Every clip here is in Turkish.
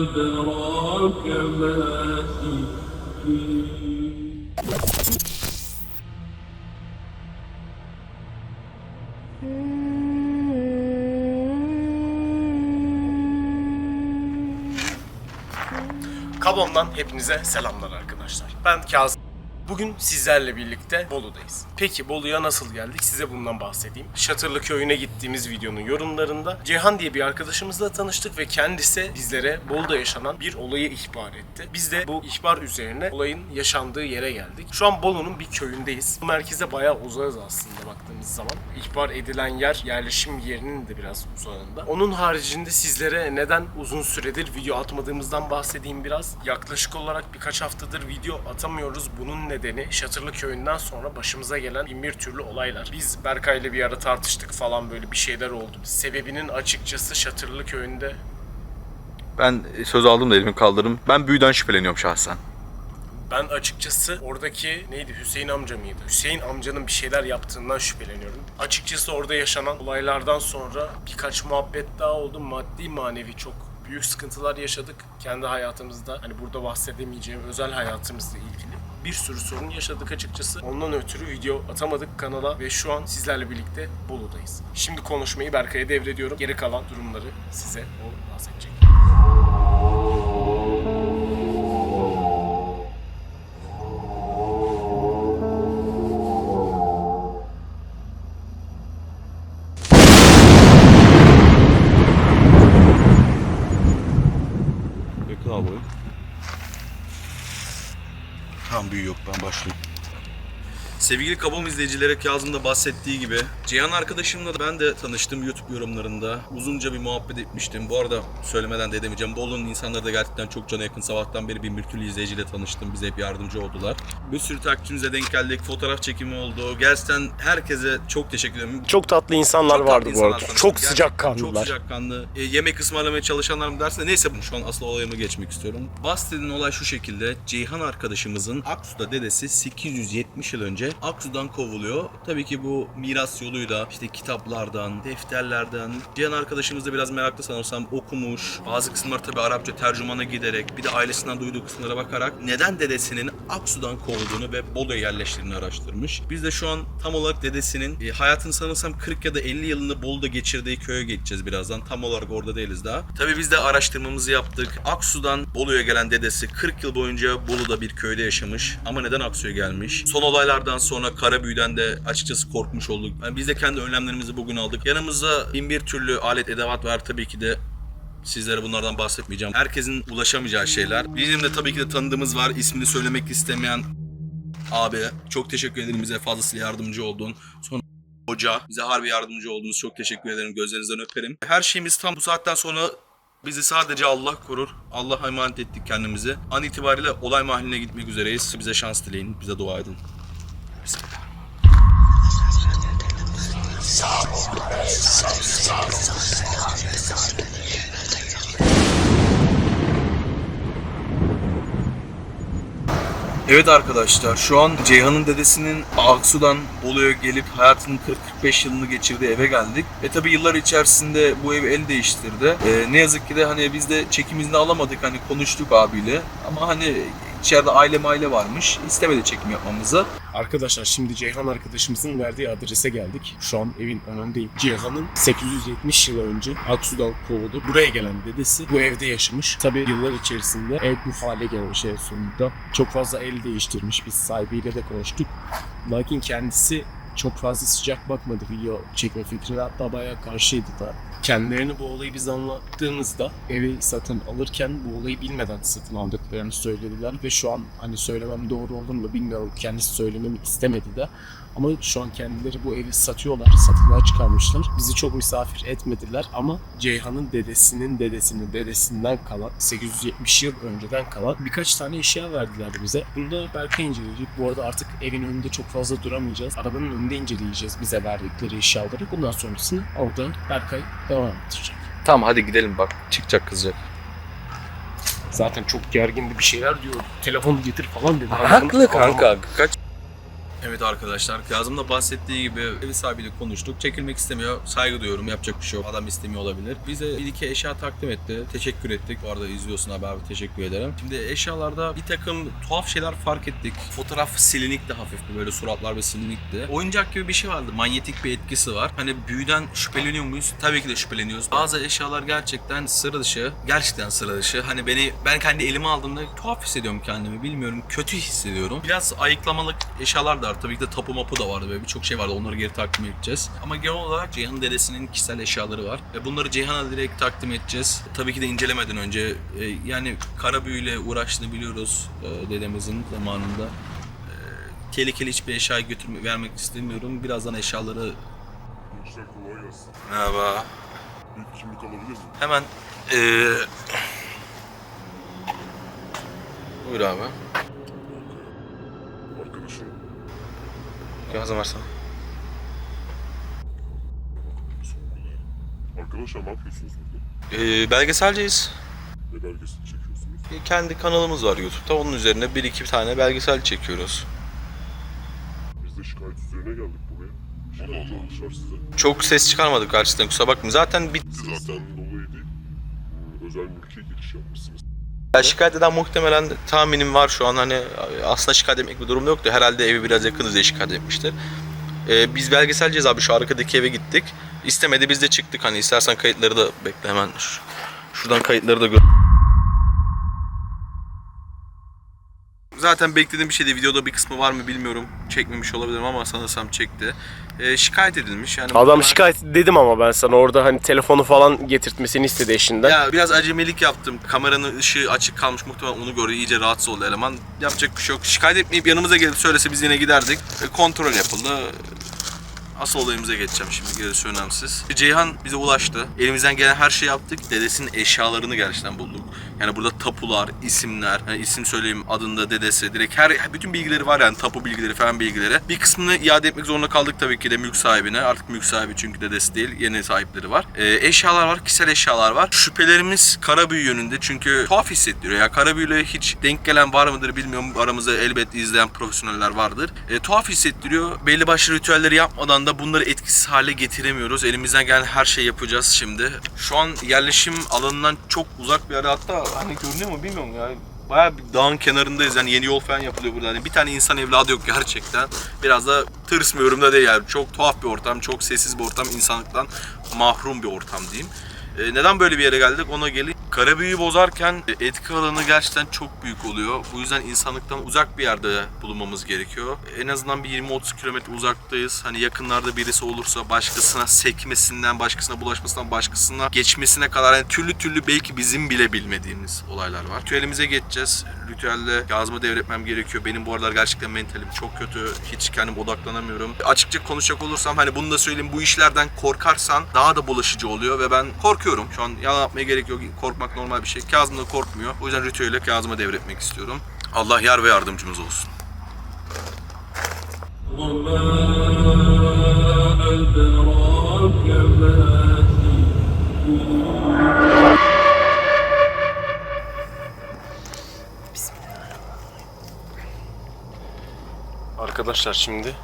أدراك ما سجين Kabom'dan hepinize selamlar arkadaşlar. Ben Kazım. Bugün sizlerle birlikte Bolu'dayız. Peki Bolu'ya nasıl geldik size bundan bahsedeyim. Şatırlı köyüne gittiğimiz videonun yorumlarında Cihan diye bir arkadaşımızla tanıştık ve kendisi bizlere Bolu'da yaşanan bir olayı ihbar etti. Biz de bu ihbar üzerine olayın yaşandığı yere geldik. Şu an Bolu'nun bir köyündeyiz. Merkeze bayağı uzağız aslında baktığımız zaman. İhbar edilen yer yerleşim yerinin de biraz uzağında. Onun haricinde sizlere neden uzun süredir video atmadığımızdan bahsedeyim biraz. Yaklaşık olarak birkaç haftadır video atamıyoruz. Bunun nedeni Şatırlı köyünden sonra başımıza gelen bin bir türlü olaylar. Biz Berkay'la bir ara tartıştık falan böyle bir şeyler oldu. Sebebinin açıkçası Şatırlı köyünde Ben söz aldım da elimi kaldırdım. Ben büyüden şüpheleniyorum şahsen. Ben açıkçası oradaki neydi Hüseyin amca mıydı? Hüseyin amcanın bir şeyler yaptığından şüpheleniyorum. Açıkçası orada yaşanan olaylardan sonra birkaç muhabbet daha oldu. Maddi manevi çok büyük sıkıntılar yaşadık kendi hayatımızda. Hani burada bahsedemeyeceğim özel hayatımızla ilgili. Bir sürü sorun yaşadık açıkçası. Ondan ötürü video atamadık kanala ve şu an sizlerle birlikte Bolu'dayız. Şimdi konuşmayı Berkay'a devrediyorum. Geri kalan durumları size o bahsedecek. Tamam büyü yok ben başlayayım. Sevgili Kabom izleyicilere Kazım da bahsettiği gibi Cihan arkadaşımla da ben de tanıştım YouTube yorumlarında. Uzunca bir muhabbet etmiştim. Bu arada söylemeden de edemeyeceğim. Bolu'nun insanları da gerçekten çok cana yakın. Sabahtan beri bir türlü izleyiciyle tanıştım. Bize hep yardımcı oldular. Bir sürü takipçimize denk geldik. Fotoğraf çekimi oldu. Gerçekten herkese çok teşekkür ederim. Çok tatlı insanlar Çok vardı tatlı bu arada. insanlar Çok tanıştım. sıcakkanlılar. Çok sıcakkanlı. E, yemek ısmarlamaya çalışanlar mı derse neyse şu an asıl olayıma geçmek istiyorum. Bahsedilen olay şu şekilde. Ceyhan arkadaşımızın Aksu'da dedesi 870 yıl önce Aksu'dan kovuluyor. Tabii ki bu miras yoluyla işte kitaplardan, defterlerden. Ceyhan arkadaşımız da biraz meraklı sanırsam okumuş. Bazı kısımlar tabii Arapça tercümana giderek bir de ailesinden duyduğu kısımlara bakarak neden dedesinin Aksu'dan kovulduğunu ve Bolu'ya yerleştiğini araştırmış. Biz de şu an tam olarak dedesinin e, hayatını sanırsam 40 ya da 50 yılını Bolu'da geçirdiği köye geçeceğiz birazdan. Tam olarak orada değiliz daha. Tabii biz de araştırmamızı yaptık. Aksu'dan Bolu'ya gelen dedesi 40 yıl boyunca Bolu'da bir köyde yaşamış. Ama neden Aksu'ya gelmiş? Son olaylardan sonra kara büyüden de açıkçası korkmuş olduk. Yani biz de kendi önlemlerimizi bugün aldık. Yanımızda bin bir türlü alet edevat var tabii ki de Sizlere bunlardan bahsetmeyeceğim. Herkesin ulaşamayacağı şeyler. Bizim de tabii ki de tanıdığımız var. İsmini söylemek istemeyen abi. Çok teşekkür ederim bize fazlasıyla yardımcı oldun. Sonra hoca bize harbi yardımcı oldunuz. Çok teşekkür ederim. Gözlerinizden öperim. Her şeyimiz tam bu saatten sonra bizi sadece Allah korur. Allah'a emanet ettik kendimizi. An itibariyle olay mahalline gitmek üzereyiz. Bize şans dileyin. Bize dua edin. Evet arkadaşlar şu an Ceyhan'ın dedesinin Aksu'dan Bolu'ya gelip hayatının 40-45 yılını geçirdiği eve geldik. Ve tabi yıllar içerisinde bu ev el değiştirdi. Ee, ne yazık ki de hani biz de çekim izni alamadık hani konuştuk abiyle. Ama hani içeride aile maile varmış. istemedi çekim yapmamızı. Arkadaşlar şimdi Ceyhan arkadaşımızın verdiği adrese geldik. Şu an evin önündeyim. Ceyhan'ın 870 yıl önce Aksu'dan kovuldu. Buraya gelen dedesi bu evde yaşamış. Tabi yıllar içerisinde ev bu hale gelmiş en sonunda. Çok fazla el değiştirmiş. Biz sahibiyle de konuştuk. Lakin kendisi çok fazla sıcak bakmadı video çekme fikrine. Hatta bayağı karşıydı da. Kendilerine bu olayı biz anlattığımızda evi satın alırken bu olayı bilmeden satın aldıklarını söylediler ve şu an hani söylemem doğru olur mu bilmiyorum. Kendisi söylememi istemedi de. Ama şu an kendileri bu evi satıyorlar, satılığa çıkarmışlar. Bizi çok misafir etmediler ama Ceyhan'ın dedesinin dedesinin dedesinden kalan 870 yıl önceden kalan birkaç tane eşya verdiler bize. Bunu da Berkay inceleyecek. Bu arada artık evin önünde çok fazla duramayacağız. Arabanın önünde inceleyeceğiz bize verdikleri eşyaları. Bundan sonrasını orada Berkay devam ettirecek. Tamam hadi gidelim bak çıkacak kızacak. Zaten çok gergindi bir şeyler diyor. Telefonu getir falan dedi. Haklı kanka. Kaç Evet arkadaşlar Kazım da bahsettiği gibi ev sahibiyle konuştuk. Çekilmek istemiyor. Saygı duyuyorum. Yapacak bir şey yok. Adam istemiyor olabilir. Bize bir iki eşya takdim etti. Teşekkür ettik. Bu arada izliyorsun abi abi teşekkür ederim. Şimdi eşyalarda bir takım tuhaf şeyler fark ettik. Fotoğraf silinikti hafifti. Böyle suratlar ve silinikti. Oyuncak gibi bir şey vardı. Manyetik bir etkisi var. Hani büyüden şüpheleniyor muyuz? Tabii ki de şüpheleniyoruz. Bazı eşyalar gerçekten sıra dışı. Gerçekten sıra dışı. Hani beni ben kendi elime aldığımda tuhaf hissediyorum kendimi. Bilmiyorum. Kötü hissediyorum. Biraz ayıklamalık eşyalar da var. Tabii ki de tapu mapu da vardı. Böyle birçok şey vardı. Onları geri takdim edeceğiz. Ama genel olarak Ceyhan'ın dedesinin kişisel eşyaları var. Ve bunları Ceyhan'a direkt takdim edeceğiz. Tabii ki de incelemeden önce e, yani kara büyüyle uğraştığını biliyoruz e, dedemizin zamanında. E, tehlikeli hiçbir eşya götürme, vermek istemiyorum. Birazdan eşyaları Gençler kolay gelsin. Merhaba. Bir kimlik alabilir miyim? Hemen eee Buyur abi. Yazım versene. Arkadaşlar ne yapıyorsunuz burada? Eee belgeselciyiz. Ne belgesini çekiyorsunuz? E, Kendi kanalımız var YouTube'da. Onun üzerine bir iki tane belgesel çekiyoruz. Biz de şikayet üzerine geldik buraya. Şikayet almışlar size. Çok ses çıkarmadık gerçekten kusura bakmayın. Zaten bir Zaten dolayı değil. hmm, Özel mülke giriş yapmışsınız. Ya şikayet eden muhtemelen tahminim var şu an hani aslında şikayet etmek bir durum yoktu. Herhalde evi biraz yakınız diye şikayet etmiştir. Ee, biz belgeselciyiz abi şu arkadaki eve gittik. İstemedi biz de çıktık hani istersen kayıtları da bekle hemen şu- şuradan kayıtları da gör. Zaten beklediğim bir şeydi. Videoda bir kısmı var mı bilmiyorum. Çekmemiş olabilirim ama sanırsam çekti. Ee, şikayet edilmiş. Yani Adam muhtemelen- şikayet dedim ama ben sana orada hani telefonu falan getirtmesini istedi eşinden. Ya biraz acemilik yaptım. Kameranın ışığı açık kalmış muhtemelen onu gördü. iyice rahatsız oldu eleman. Yapacak bir şey yok. Şikayet etmeyip yanımıza gelip söylese biz yine giderdik. E, kontrol yapıldı. Asıl olayımıza geçeceğim şimdi gerisi önemsiz. Ceyhan bize ulaştı. Elimizden gelen her şeyi yaptık. Dedesinin eşyalarını gerçekten bulduk. Yani burada tapular, isimler, yani isim söyleyeyim adında dedesi, direkt her bütün bilgileri var yani tapu bilgileri falan bilgileri. Bir kısmını iade etmek zorunda kaldık tabii ki de mülk sahibine. Artık mülk sahibi çünkü dedesi değil, yeni sahipleri var. Ee, eşyalar var, kişisel eşyalar var. Şüphelerimiz kara büyü yönünde çünkü tuhaf hissettiriyor. Ya kara büyüyle hiç denk gelen var mıdır bilmiyorum. Aramızda elbette izleyen profesyoneller vardır. Ee, tuhaf hissettiriyor. Belli başlı ritüelleri yapmadan da bunları etkisiz hale getiremiyoruz. Elimizden gelen her şeyi yapacağız şimdi. Şu an yerleşim alanından çok uzak bir yerde hatta hani görünüyor mu bilmiyorum ya. Bayağı bir dağın kenarındayız yani yeni yol falan yapılıyor burada. Hani bir tane insan evladı yok gerçekten. Biraz da tırsmıyorum da değil yani. Çok tuhaf bir ortam, çok sessiz bir ortam, insanlıktan mahrum bir ortam diyeyim. Ee, neden böyle bir yere geldik ona gelin. Kara büyüyü bozarken etki alanı gerçekten çok büyük oluyor. Bu yüzden insanlıktan uzak bir yerde bulunmamız gerekiyor. En azından bir 20-30 kilometre uzaktayız. Hani yakınlarda birisi olursa başkasına sekmesinden, başkasına bulaşmasından, başkasına geçmesine kadar yani türlü türlü belki bizim bile bilmediğimiz olaylar var. Ritüelimize geçeceğiz. Ritüelde gazımı devretmem gerekiyor. Benim bu aralar gerçekten mentalim çok kötü. Hiç kendim odaklanamıyorum. Açıkça konuşacak olursam hani bunu da söyleyeyim. Bu işlerden korkarsan daha da bulaşıcı oluyor ve ben korkuyorum. Şu an yalan yapmaya gerek yok. Korkmak normal bir şey. Kazım da korkmuyor. O yüzden ritüele Kazım'a devretmek istiyorum. Allah yar ve yardımcımız olsun. Arkadaşlar şimdi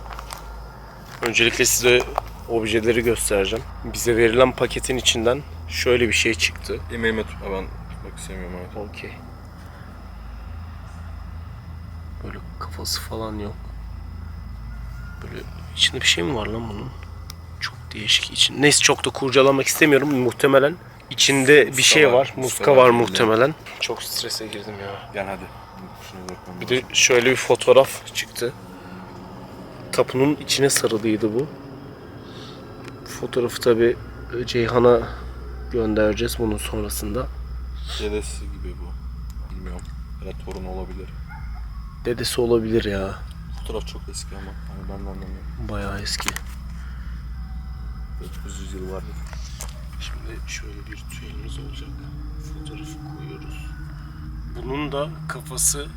öncelikle size objeleri göstereceğim. Bize verilen paketin içinden şöyle bir şey çıktı. Emeğime tutma ben tutmak istemiyorum abi. Okey. Böyle kafası falan yok. Böyle içinde bir şey mi var lan bunun? Çok değişik için. Neyse çok da kurcalamak istemiyorum. Muhtemelen içinde bir şey var, var. muska Muska var var muhtemelen. Çok strese girdim ya. Gel hadi. Bir de şöyle bir fotoğraf çıktı. Tapunun içine sarılıydı bu. Fotoğrafı tabi Ceyhan'a göndereceğiz bunun sonrasında. Dedesi gibi bu. Bilmiyorum. Ya da torun olabilir. Dedesi olabilir ya. Fotoğraf çok eski ama hani ben de anlamıyorum. Bayağı eski. 900 yıl var. Şimdi şöyle bir ritüelimiz olacak. Fotoğrafı koyuyoruz. Bunun da kafası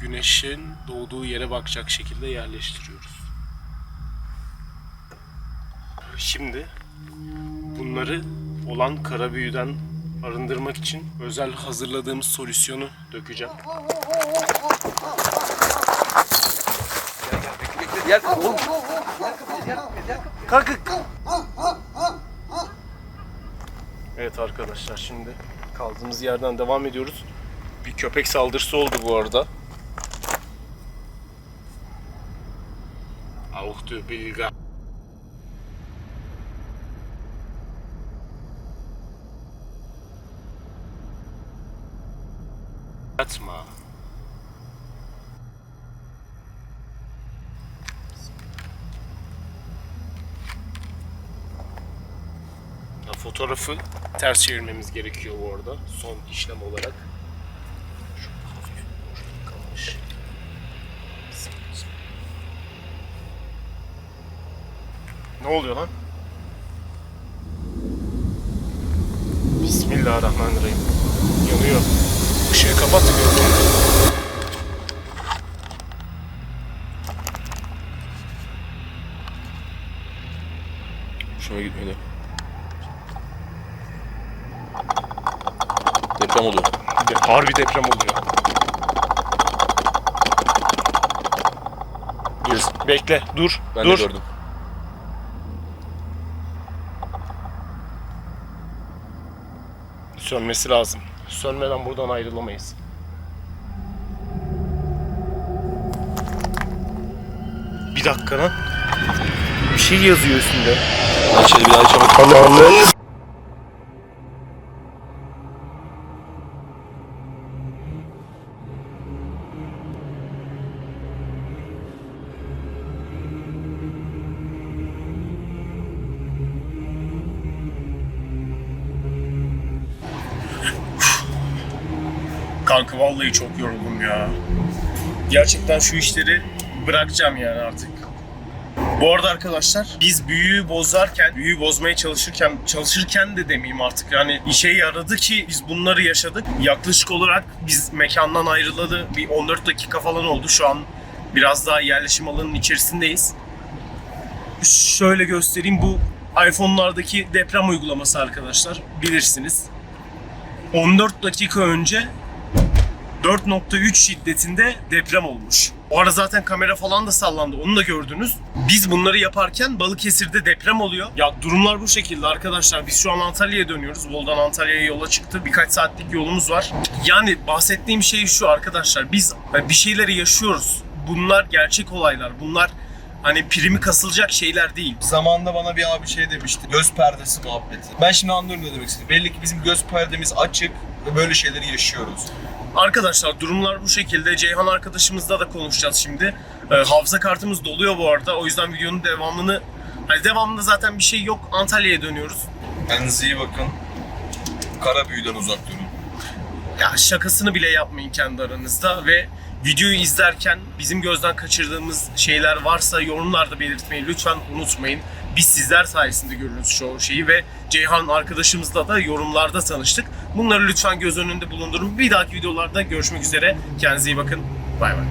güneşin doğduğu yere bakacak şekilde yerleştiriyoruz. Şimdi bunları olan kara büyüden arındırmak için özel hazırladığımız solüsyonu dökeceğim. Diğer kapı. Evet arkadaşlar şimdi kaldığımız yerden devam ediyoruz. Bir köpek saldırısı oldu bu arada. Auch du Bilga. Atma. Ya Fotoğrafı ters çevirmemiz gerekiyor bu arada. Son işlem olarak. Ne oluyor lan? Bismillahirrahmanirrahim. Yanıyor. Işığı kapat. Hoşuma gitmedi. Deprem oluyor. De- Harbi deprem oluyor. Dur. Bekle. Dur. Ben dur. de gördüm. Sönmesi lazım. Sönmeden buradan ayrılamayız. Bir dakika lan. Bir şey yazıyor üstünde. İçeri bir daha içemedim. Allah'ım. Kanka vallahi çok yoruldum ya. Gerçekten şu işleri bırakacağım yani artık. Bu arada arkadaşlar biz büyüyü bozarken, büyüyü bozmaya çalışırken, çalışırken de demeyeyim artık yani işe yaradı ki biz bunları yaşadık. Yaklaşık olarak biz mekandan ayrılalı bir 14 dakika falan oldu. Şu an biraz daha yerleşim alanının içerisindeyiz. Şöyle göstereyim bu iPhone'lardaki deprem uygulaması arkadaşlar bilirsiniz. 14 dakika önce 4.3 şiddetinde deprem olmuş. O ara zaten kamera falan da sallandı. Onu da gördünüz. Biz bunları yaparken Balıkesir'de deprem oluyor. Ya durumlar bu şekilde arkadaşlar. Biz şu an Antalya'ya dönüyoruz. Bol'dan Antalya'ya yola çıktı. Birkaç saatlik yolumuz var. Yani bahsettiğim şey şu arkadaşlar. Biz bir şeyleri yaşıyoruz. Bunlar gerçek olaylar. Bunlar hani primi kasılacak şeyler değil. Zamanında bana bir abi şey demişti. Göz perdesi muhabbeti. Ben şimdi anlıyorum ne demek istediğini. Belli ki bizim göz perdemiz açık ve böyle şeyleri yaşıyoruz. Arkadaşlar durumlar bu şekilde. Ceyhan arkadaşımızla da konuşacağız şimdi. Ee, hafıza kartımız doluyor bu arada. O yüzden videonun devamını... Hani devamında zaten bir şey yok. Antalya'ya dönüyoruz. Kendinize iyi bakın. Kara büyüden uzak durun. Ya şakasını bile yapmayın kendi aranızda ve videoyu izlerken bizim gözden kaçırdığımız şeyler varsa yorumlarda belirtmeyi lütfen unutmayın biz sizler sayesinde görürüz çoğu şeyi ve Ceyhan arkadaşımızla da yorumlarda tanıştık. Bunları lütfen göz önünde bulundurun. Bir dahaki videolarda görüşmek üzere. Kendinize iyi bakın. Bay bay.